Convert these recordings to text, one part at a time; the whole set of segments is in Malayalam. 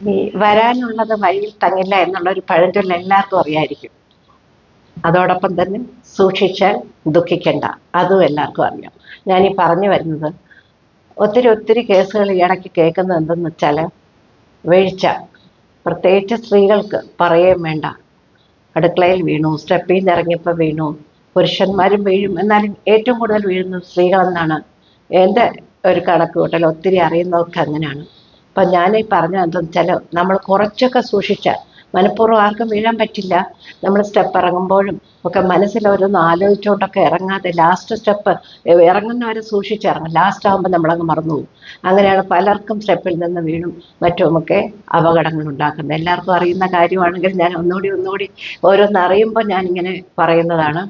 ഈ വരാനുള്ളത് വഴിയിൽ തങ്ങില്ല എന്നുള്ള ഒരു പഴഞ്ചൊല്ല് എല്ലാവർക്കും അറിയായിരിക്കും. അതോടൊപ്പം തന്നെ സൂക്ഷിച്ചാൽ ദുഃഖിക്കണ്ട. അതും എല്ലാവർക്കും അറിയാം. ഞാൻ ഈ പറഞ്ഞു വരുന്നത് ഒത്തിരി ഒത്തിരി കേസുകൾ ഈ ഇടയ്ക്ക് കേൾക്കുന്നത് എന്തെന്ന് വെച്ചാൽ വീഴ്ച. പ്രത്യേകിച്ച് സ്ത്രീകൾക്ക് പറയുകയും വേണ്ട. അടുക്കളയിൽ വീണു സ്റ്റെപ്പിൽ നിന്ന് ഇറങ്ങിയപ്പോൾ വീണു പുരുഷന്മാരും വീഴും. എന്നാലും ഏറ്റവും കൂടുതൽ വീഴുന്നത് സ്ത്രീകളെന്നാണ്. എന്റെ ഒരു കണക്ക് കൂട്ടൽ ഒത്തിരി അറിയുന്നവർക്ക് അങ്ങനെയാണ്. അപ്പം ഞാൻ ഈ പറഞ്ഞ എന്താണെന്ന് വെച്ചാൽ നമ്മൾ കുറച്ചൊക്കെ സൂക്ഷിച്ച മനഃപൂർവം ആർക്കും വീഴാൻ പറ്റില്ല. നമ്മൾ സ്റ്റെപ്പ് ഇറങ്ങുമ്പോഴും ഒക്കെ മനസ്സിൽ ഓരോന്ന് ആലോചിച്ചുകൊണ്ടൊക്കെ ഇറങ്ങാതെ ലാസ്റ്റ് സ്റ്റെപ്പ് ഇറങ്ങുന്നവരെ സൂക്ഷിച്ചിറങ്ങും ലാസ്റ്റ് ആകുമ്പോൾ നമ്മളങ്ങ് മറന്നു പോകും. അങ്ങനെയാണ് പലർക്കും സ്റ്റെപ്പിൽ നിന്ന് വീണും മറ്റുമൊക്കെ അപകടങ്ങൾ ഉണ്ടാക്കുന്നത്. എല്ലാവർക്കും അറിയുന്ന കാര്യമാണെങ്കിൽ ഞാൻ ഒന്നുകൂടി ഒന്നുകൂടി ഓരോന്ന് അറിയുമ്പോൾ ഞാനിങ്ങനെ പറയുന്നതാണ്.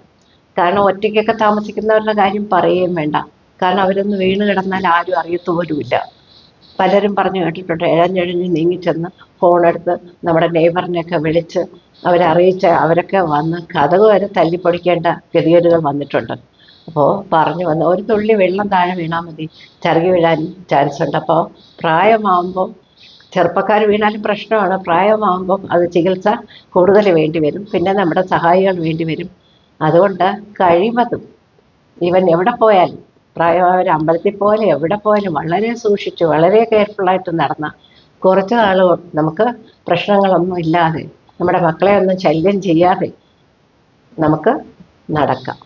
കാരണം ഒറ്റയ്ക്കൊക്കെ താമസിക്കുന്നവരുടെ കാര്യം പറയുകയും വേണ്ട. കാരണം അവരൊന്ന് വീണ് കിടന്നാൽ ആരും അറിയത്തു പോലുമില്ല. പലരും പറഞ്ഞു കേട്ടിട്ടുണ്ട് ഇഴഞ്ഞിഴഞ്ഞ് നീങ്ങിച്ചെന്ന് ഫോണെടുത്ത് നമ്മുടെ നെയ്ബറിനെയൊക്കെ വിളിച്ച് അവരെ അറിയിച്ച അവരൊക്കെ വന്ന് കഥക് വരെ തല്ലിപ്പൊടിക്കേണ്ട ഗതികേടുകൾ വന്നിട്ടുണ്ട്. അപ്പോൾ പറഞ്ഞു വന്ന് ഒരു തുള്ളി വെള്ളം താഴെ വീണാൽ മതി ചറുകി വീഴാൻ ചാൻസ് ഉണ്ട്. അപ്പോൾ പ്രായമാകുമ്പോൾ ചെറുപ്പക്കാർ വീണാലും പ്രശ്നമാണ്. പ്രായമാകുമ്പം അത് ചികിത്സ കൂടുതൽ വേണ്ടി വരും. പിന്നെ നമ്മുടെ സഹായികൾ വേണ്ടി വരും. അതുകൊണ്ട് കഴിവതും ഇവൻ എവിടെ പോയാലും പ്രായമായവർ അമ്പലത്തിൽ പോലെ എവിടെ പോയാലും വളരെ സൂക്ഷിച്ച് വളരെ കെയർഫുള്ളായിട്ട് നടന്ന കുറച്ച് നാൾ നമുക്ക് പ്രശ്നങ്ങളൊന്നും ഇല്ലാതെ നമ്മുടെ മക്കളെ ഒന്നും ശല്യം ചെയ്യാതെ നമുക്ക് നടക്കാം.